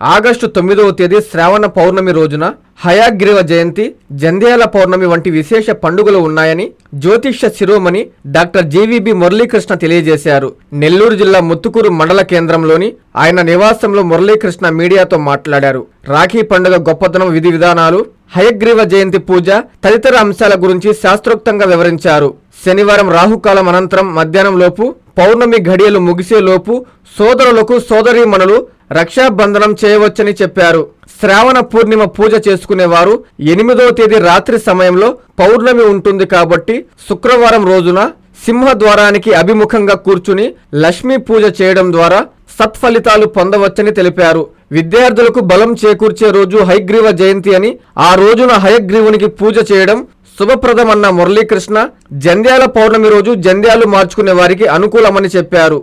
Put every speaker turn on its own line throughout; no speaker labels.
August తొమ్మిదవ తేదీ శ్రావణ పౌర్ణమి రోజున హయాగ్రీవ జయంతి జంధ్యాల పౌర్ణమి వంటి విశేష పండుగలు ఉన్నాయని జ్యోతిష్య శిరోమణి డాక్టర్ జేవీబి మురళీకృష్ణ తెలియజేశారు. నెల్లూరు జిల్లా ముత్తుకూరు మండల కేంద్రంలోని ఆయన నివాసంలో మురళీకృష్ణ మీడియాతో మాట్లాడారు. రాఖీ పండుగ గొప్పతనం విధి విధానాలు హయగ్రీవ జయంతి పూజ తదితర అంశాల గురించి శాస్త్రోక్తంగా వివరించారు. శనివారం రాహుకాలం అనంతరం మధ్యాహ్నం లోపు పౌర్ణమి ఘడియలు ముగిసేలోపు సోదరులకు సోదరీమణులు రక్షాబంధనం చేయవచ్చని చెప్పారు. శ్రావణ పూర్ణిమ పూజ చేసుకునేవారు ఎనిమిదవ తేదీ రాత్రి సమయంలో పౌర్ణమి ఉంటుంది కాబట్టి శుక్రవారం రోజున సింహద్వారానికి అభిముఖంగా కూర్చుని లక్ష్మీ పూజ చేయడం ద్వారా సత్ఫలితాలు పొందవచ్చని తెలిపారు. విద్యార్థులకు బలం చేకూర్చే రోజు హయగ్రీవ జయంతి అని ఆ రోజున హయగ్రీవునికి పూజ చేయడం శుభప్రదమన్న మురళీకృష్ణ జంధ్యాల పౌర్ణమి రోజు జంధ్యాలు మార్చుకునే వారికి అనుకూలమని చెప్పారు.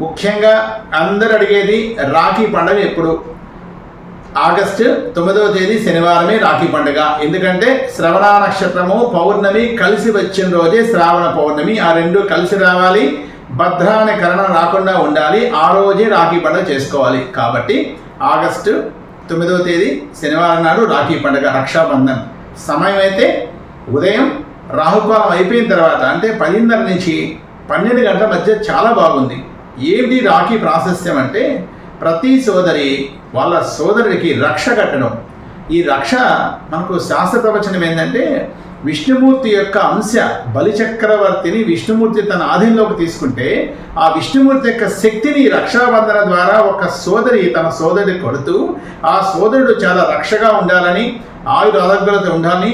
ముఖ్యంగా అందరు అడిగేది రాఖీ పండుగ ఎప్పుడు? ఆగస్టు తొమ్మిదవ తేదీ శనివారమే రాఖీ పండుగ. ఎందుకంటే శ్రవణ నక్షత్రము పౌర్ణమి కలిసి వచ్చిన రోజే శ్రావణ పౌర్ణమి. ఆ రెండు కలిసి రావాలి. భద్ర అనే కరణం రాకుండా ఉండాలి. ఆ రోజే రాఖీ పండుగ చేసుకోవాలి. కాబట్టి ఆగస్టు తొమ్మిదవ తేదీ శనివారం నాడు రాఖీ పండుగ రక్షాబంధన్. సమయం అయితే ఉదయం రాహుకాలం అయిపోయిన తర్వాత అంటే పదిన్నర నుంచి పన్నెండు గంటల మధ్య చాలా బాగుంది. ఏమిటి రాఖీ ప్రాశస్త్యం అంటే ప్రతి సోదరి వాళ్ళ సోదరుడికి రక్ష కట్టడం. ఈ రక్ష మనకు శాస్త్ర ప్రవచనం ఏంటంటే విష్ణుమూర్తి యొక్క అంశ బలిచక్రవర్తిని విష్ణుమూర్తి తన ఆధీనంలోకి తీసుకుంటే ఆ విష్ణుమూర్తి యొక్క శక్తిని రక్షాబంధన ద్వారా ఒక సోదరి తన సోదరుడి కొడుతూ ఆ సోదరుడు చాలా రక్షగా ఉండాలని ఆయుర ఆరోగ్యాలతో ఉండాలని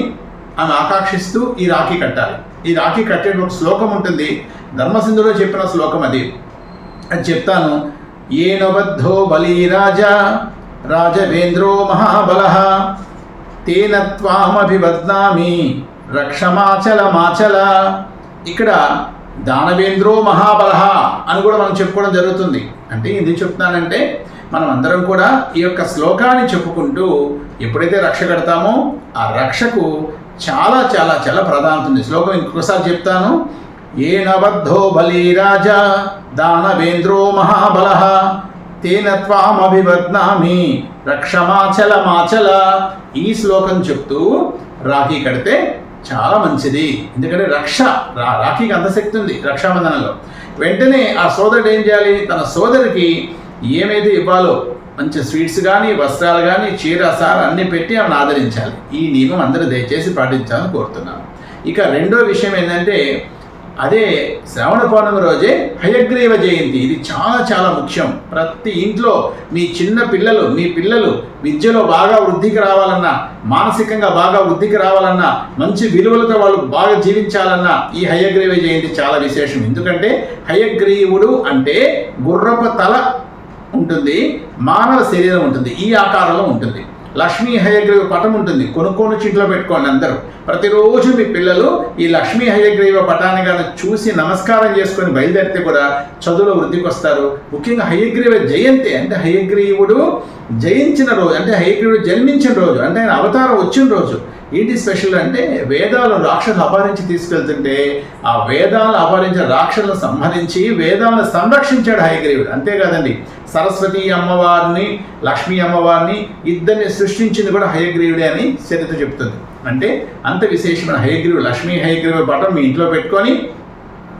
ఆమె ఆకాంక్షిస్తూ ఈ రాఖీ కట్టాలి. ఈ రాఖీ కట్టే ఒక శ్లోకం ఉంటుంది. ధర్మసింధులో చెప్పిన శ్లోకం అది. అని చెప్తాను. ఏనబద్ధో బలీరాజా రాజవేంద్రో మహాబల తేన త్వామభివద్నామి రక్షమాచల మాచల ఇక్కడ దానవేంద్రో మహాబల అని కూడా మనం చెప్పుకోవడం జరుగుతుంది. అంటే ఎందుకు చెప్తున్నానంటే మనం అందరం కూడా ఈ యొక్క శ్లోకాన్ని చెప్పుకుంటూ ఎప్పుడైతే రక్ష కడతామో ఆ రక్షకు చాలా చాలా చాలా ప్రాధాన్యత ఉంది శ్లోకం ఇంకొకసారి చెప్తాను. ఏణబద్ధో బలీరాజా దానవేంద్రో మహాబల తేన త్వామభివద్నామి రక్షమాచల మాచల ఈ శ్లోకం చెప్తూ రాఖీ కడితే చాలా మంచిది. ఎందుకంటే రక్ష రా రాఖీకి అంత శక్తి ఉంది రక్షాబంధనంలో. వెంటనే ఆ సోదరుడు ఏం చేయాలి? తన సోదరికి ఏమైతే ఇవ్వాలో మంచి స్వీట్స్ కానీ వస్త్రాలు కానీ చీర సార్ అన్ని పెట్టి ఆమెను ఆదరించాలి. ఈ నియమం అందరూ దయచేసి పాటించాలని కోరుతున్నాను. ఇక రెండో విషయం ఏంటంటే అదే శ్రావణ పౌర్ణమి రోజే హయగ్రీవ జయంతి. ఇది చాలా చాలా ముఖ్యం. ప్రతి ఇంట్లో మీ చిన్న పిల్లలు మీ పిల్లలు విద్యలో బాగా వృద్ధికి రావాలన్నా మానసికంగా బాగా వృద్ధికి రావాలన్నా మంచి విలువలతో వాళ్ళు బాగా జీవించాలన్నా ఈ హయగ్రీవ జయంతి చాలా విశేషం. ఎందుకంటే హయగ్రీవుడు అంటే గుర్రపు తల ఉంటుంది మానవ శరీరం ఉంటుంది ఈ ఆకారంలో ఉంటుంది. లక్ష్మీ హయగ్రీవ పటం ఉంటుంది కొనుక్కొని ఇంట్లో పెట్టుకోండి అందరూ. ప్రతిరోజు మీ పిల్లలు ఈ లక్ష్మీ హయగ్రీవ పటాన్ని కానీ చూసి నమస్కారం చేసుకొని బయలుదేరితే కూడా చదువులో వృద్ధికి వస్తారు ముఖ్యంగా హయగ్రీవ జయంతి అంటే హయగ్రీవుడు జయించిన రోజు అంటే హయగ్రీవుడు జన్మించిన రోజు అంటే ఆయన అవతారం వచ్చిన రోజు ఏంటి స్పెషల్ అంటే వేదాలు రాక్షసులు అపహరించి తీసుకెళ్తుంటే ఆ వేదాలు అపహరించిన రాక్షసులను సంహరించి వేదాలను సంరక్షించాడు హయగ్రీవుడు. అంతేకాదండి సరస్వతి అమ్మవారిని లక్ష్మీ అమ్మవారిని ఇద్దరిని సృష్టించింది కూడా హయగ్రీవుడే అని చరిత్ర చెప్తుంది. అంటే అంత విశేషమైన హయగ్రీవుడు లక్ష్మీ హయగ్రీవ పటం మీ ఇంట్లో పెట్టుకొని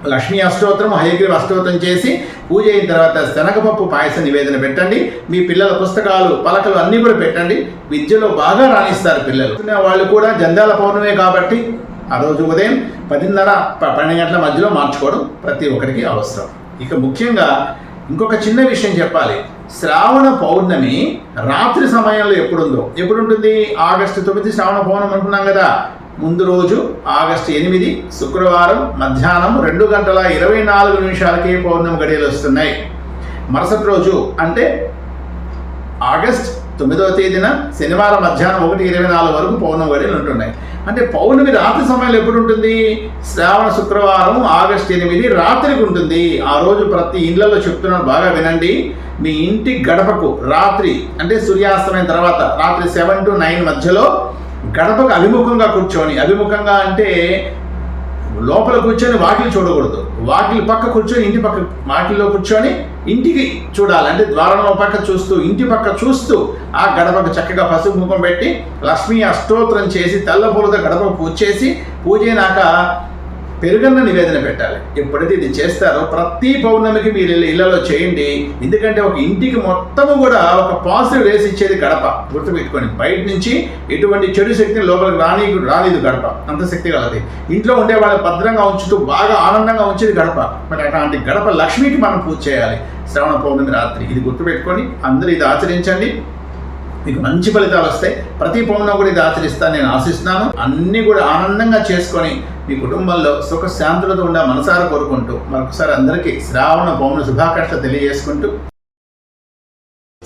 లక్ష్మీ అష్టోత్తరం హయగ్రీవ అష్టోత్తరం చేసి పూజ అయిన తర్వాత శనగపప్పు పాయస నివేదన పెట్టండి. మీ పిల్లల పుస్తకాలు పలకలు అన్నీ కూడా పెట్టండి. విద్యలో బాగా రాణిస్తారు పిల్లలు. వాళ్ళు కూడా జంధ్యాల పౌర్ణమే కాబట్టి ఆ రోజు ఉదయం పదిన్నర పన్నెండు గంటల మధ్యలో మార్చుకోవడం ప్రతి ఒక్కరికి అవసరం. ఇక ముఖ్యంగా ఇంకొక చిన్న విషయం చెప్పాలి. శ్రావణ పౌర్ణమి రాత్రి సమయంలో ఎప్పుడుందో? ఎప్పుడు ఉంటుంది ఆగస్టు తొమ్మిది శ్రావణ పౌర్ణమి అనుకున్నాం కదా. ముందు రోజు ఆగస్టు ఎనిమిది శుక్రవారం మధ్యాహ్నం రెండు గంటల ఇరవై నాలుగు నిమిషాలకి పౌర్ణమి గడియలు వస్తున్నాయి. మరుసటి రోజు అంటే ఆగస్ట్ తొమ్మిదవ తేదీన శనివారం మధ్యాహ్నం ఒకటి ఇరవై నాలుగు వరకు పౌర్ణమి గడియలు ఉంటున్నాయి. అంటే పౌర్ణమి రాత్రి సమయంలో ఎప్పుడు ఉంటుంది? శ్రావణ శుక్రవారం ఆగస్ట్ ఎనిమిది రాత్రికి ఉంటుంది. ఆ రోజు ప్రతి ఇళ్ళలో చెప్తున్నాను బాగా వినండి. మీ ఇంటి గడపకు రాత్రి అంటే సూర్యాస్తమైన తర్వాత రాత్రి సెవెన్ టు నైన్ మధ్యలో గడపకు అభిముఖంగా కూర్చొని అభిముఖంగా అంటే లోపల కూర్చొని వాకిలి చూడకూడదు. వాకిలి పక్క కూర్చొని ఇంటి పక్క వాకిల్లో కూర్చొని ఇంటికి చూడాలి. అంటే ద్వారంలో పక్క చూస్తూ ఇంటి పక్క చూస్తూ ఆ గడపకు చక్కగా పసుపు ముఖం పెట్టి లక్ష్మీ అష్టోత్తరం చేసి తెల్ల పూలతో గడపకు పూజ చేసి పూజ అయినాక పెరుగన్న నివేదన పెట్టాలి. ఎప్పుడైతే ఇది చేస్తారో ప్రతి పౌర్ణమికి మీరు ఇళ్ళలో ఇళ్ళలో చేయండి. ఎందుకంటే ఒక ఇంటికి మొత్తము కూడా ఒక పాజిటివ్ రేస్ ఇచ్చేది గడప. గుర్తుపెట్టుకోండి. బయట నుంచి ఎటువంటి చెడు శక్తిని లోపలికి రాని రాలేదు గడప. అంత శక్తి కలది. ఇంట్లో ఉండే వాళ్ళని భద్రంగా ఉంచుతూ బాగా ఆనందంగా ఉంచేది గడప. మరి అట్లాంటి గడప లక్ష్మికి మనం పూజ చేయాలి. శ్రవణ పౌర్ణమి రాత్రి. ఇది గుర్తుపెట్టుకొని అందరూ ఇది ఆచరించండి. మీకు మంచి ఫలితాలు వస్తాయి. ప్రతి పౌర్ణం కూడా ఇది ఆచరిస్తాను నేను ఆశిస్తున్నాను. అన్నీ కూడా ఆనందంగా చేసుకొని మీ కుటుంబంలో సుఖ శాంతులతో ఉండే మనసారా కోరుకుంటూ మరొకసారి అందరికీ శ్రావణ పౌర్ణ శుభాకాంక్షలు తెలియజేసుకుంటూ